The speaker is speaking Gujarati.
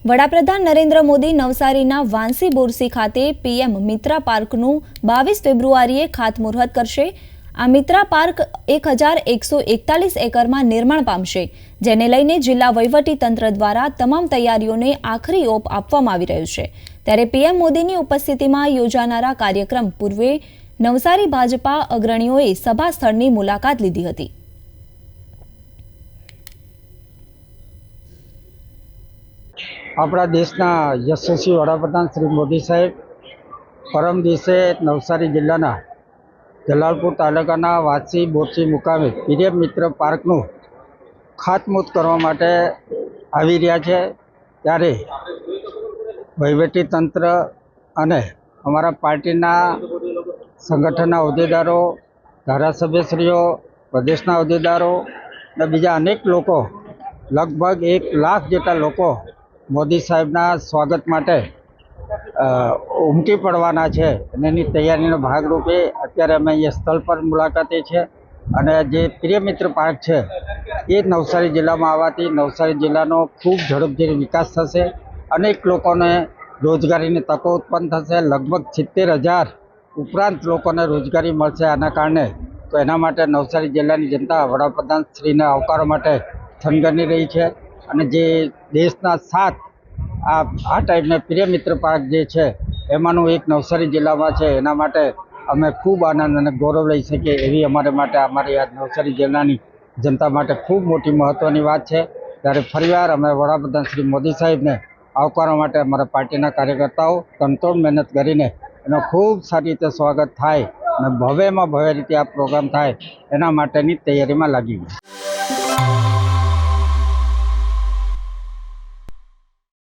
વડાપ્રધાન નરેન્દ્ર મોદી નવસારીના વાંસી બોરસી ખાતે પીએમ મિત્રા પાર્કનું બાવીસ ફેબ્રુઆરીએ ખાતમુહૂર્ત કરશે. આ મિત્રા પાર્ક એક હજાર એકસો એકતાલીસ એકરમાં નિર્માણ પામશે, જેને લઈને જિલ્લા તંત્ર દ્વારા તમામ તૈયારીઓને આખરી ઓપ આપવામાં આવી રહ્યું છે. ત્યારે પીએમ મોદીની ઉપસ્થિતિમાં યોજાનારા કાર્યક્રમ પૂર્વે નવસારી ભાજપા અગ્રણીઓએ સભા સ્થળની મુલાકાત લીધી હતી. આપણા દેશના યશસ્વી વડાપ્રધાન શ્રી મોદી સાહેબ પરમ દિવસે નવસારી જિલ્લાના જલાલપુર તાલુકાના વાસી બોરસી મુકામે પીએમ મિત્ર પાર્કનું ખાતમુહૂર્ત કરવા માટે આવી રહ્યા છે. ત્યારે વહીવટી તંત્ર અને અમારા પાર્ટીના સંગઠનના હોદ્દેદારો, ધારાસભ્યશ્રીઓ, પ્રદેશના હોદ્દેદારો અને બીજા અનેક લોકો, લગભગ એક લાખ જેટલા લોકો મોદી સાહેબના સ્વાગત માટે ઉમટી પડવાના છે અને એની તૈયારીનો ભાગરૂપે અત્યારે અમે અહીંયા સ્થળ પર મુલાકાતે છે અને જે પ્રિય મિત્ર પાર્ક છે, એ નવસારી જિલ્લામાં આવવાથી નવસારી જિલ્લાનો ખૂબ ઝડપથી વિકાસ થશે, અનેક લોકોને રોજગારીની તકો ઉત્પન્ન થશે, લગભગ સિત્તેર હજાર ઉપરાંત લોકોને રોજગારી મળશે આના કારણે. તો એના માટે નવસારી જિલ્લાની જનતા વડાપ્રધાન શ્રીના આવકારવા માટે થનગની રહી છે. અને જે દેશના સાત આ આ ટાઈપના પ્રિય મિત્ર પાર્ક જે છે, એમાંનું એક નવસારી જિલ્લામાં છે. એના માટે અમે ખૂબ આનંદ અને ગૌરવ લઈ શકીએ એવી અમારે માટે અમારી આ નવસારી જિલ્લાની જનતા માટે ખૂબ મોટી મહત્ત્વની વાત છે. ત્યારે ફરીવાર અમે વડાપ્રધાન શ્રી મોદી સાહેબને આવકારવા માટે અમારા પાર્ટીના કાર્યકર્તાઓ તનતોડ મહેનત કરીને એનો ખૂબ સારી રીતે સ્વાગત થાય અને ભવ્યમાં ભવ્ય રીતે આ પ્રોગ્રામ થાય એના માટેની તૈયારીમાં લાગી ગયા.